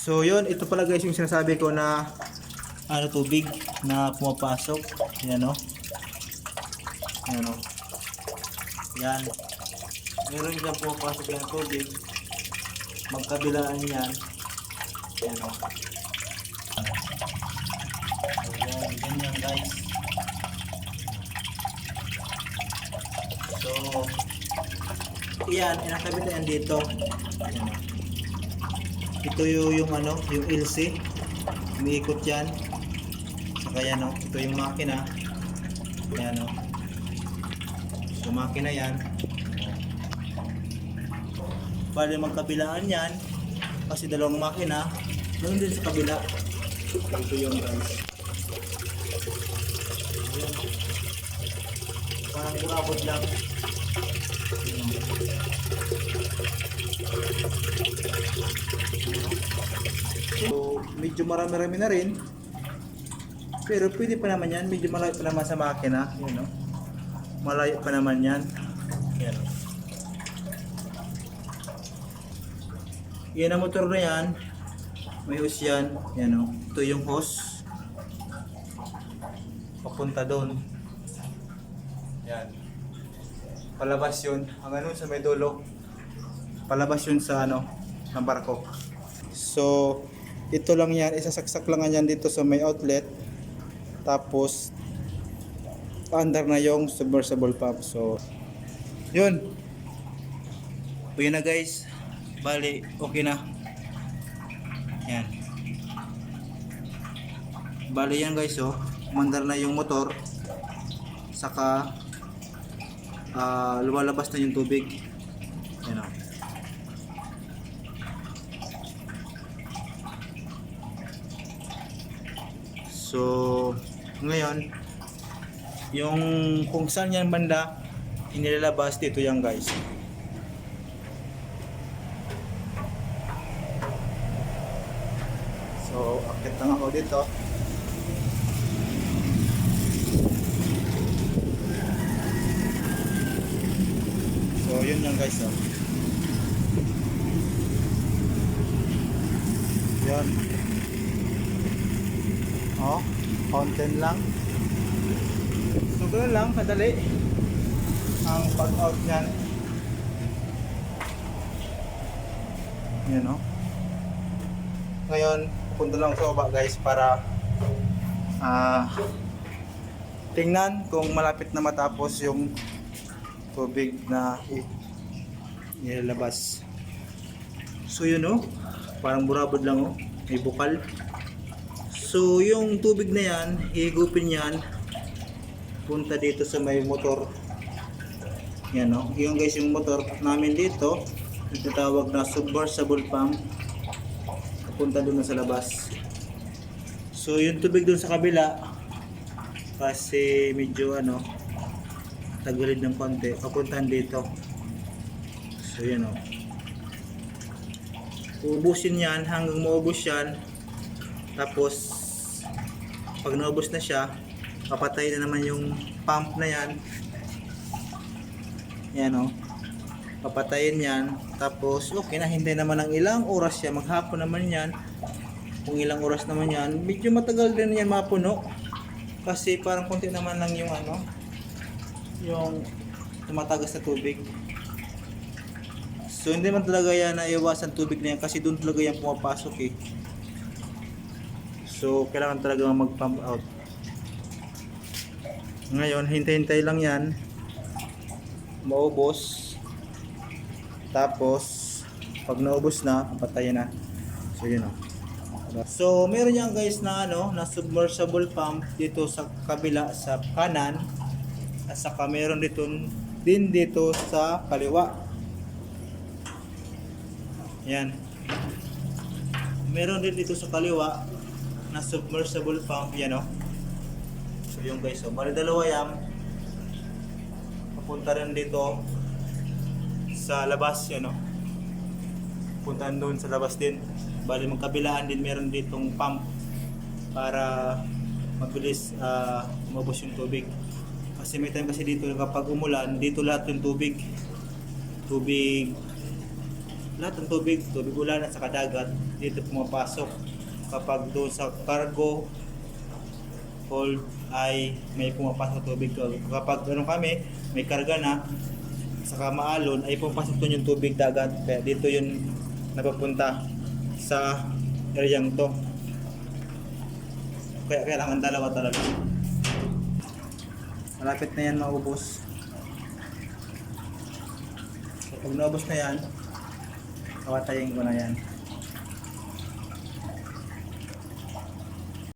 So yun, ito pala guys yung sinasabi ko na ano tubig na pumapasok. Yan o. Yan o. Yan. Meron dyan pumapasok yung tubig. Magkabilaan yan. Yan o. So yan, ganyan guys. So, yan, inakabit na yan dito. Yan o. Ito yung, yung ano, yung LC. Umiikot yan. Saka yan o. Ito yung makina. Yan o. So makina yan. Bali magkabilaan yan. Kasi dalawang makina. Doon din sa kabila. Ito yung guys. Parang kurabot lang. So, medyo marami-rami na rin. Pero pwede pa naman yan. Medyo malayo pa naman sa makina. Yan, no? Malayo pa naman yan. Yan. Yan ang motor na yan. May hose yan. Yan o. Ito yung hose. Papunta doon. Yan. Palabas yun. Ang ano sa may dulo. Palabas yun sa ano, ng barko. So, ito lang yan. Isasaksak lang yan dito sa may outlet. Tapos, under na yung submersible pump. So, yun. Yun na guys. Bali, okay na. Yan. Bali yan guys oh. Umandar na yung motor. Saka, ah, lumalabas na yung tubig. Yan oh. So, ngayon, yung kung saan yan banda, inilalabas dito yan guys. So, akit lang ako dito. Yun yan guys. Oh. Yan. Oh, content lang. So, ganoon lang, kadali. Ang pag-out niyan. Yan, no? Ngayon, pupunta lang sa baba guys para ah tingnan kung malapit na matapos yung tubig na nilalabas. So yun oh, parang burabod lang oh, may bukal. So yung tubig na yan, higupin yan, punta dito sa may motor. Yan oh, yung guys yung motor namin dito, itatawag na submersible pump, punta doon sa labas. So yung tubig doon sa kabila, kasi medyo ano, tagilid ng konti, papuntahan dito. So yan oh. Uubusin yan hanggang maubos yan. Tapos pag naubos na siya, papatay na naman yung pump na yan. Yan oh. Papatayin yan. Tapos okay na, hintay naman ng ilang oras siya. Maghapon naman yan. Kung ilang oras naman yan, medyo matagal din yan mapuno. Kasi parang konti naman lang yung ano, yung tumatagas na tubig. So hindi man talaga yan naiwasan tubig na yan kasi doon talaga yan pumapasok eh. So kailangan talaga mag-pump out. Ngayon, hintay-hintay lang yan. Maubos. Tapos, pag naubos na, patayin na. So yun o. So meron yan guys na ano, na submersible pump dito sa kabila sa kanan. At saka meron dito din dito sa kaliwa. Yan. Meron din dito sa kaliwa na submersible pump yan oh. So yung guys, oh, bali dalawa yan. Papunta rin dito sa labas yan oh. Puntaan doon sa labas din. Bali magkabilaan din meron ditong pump para mabilis ah, umabos yung tubig. Kasi may time kasi dito kapag umulan, dito lahat yung tubig. Tubig lahat ng tubig, tubig ulan at saka dagat, dito pumapasok. Kapag doon sa cargo, hold ay may pumapasok na tubig. Kapag ano kami, may karga na, saka maalon, ay pumapasok doon yung tubig dagat. Kaya dito yun napapunta sa areang to. Kaya kailangan dalawa talaga. Malapit na yan maubos. Kapag naubos na yan, kawatayin ko na yan.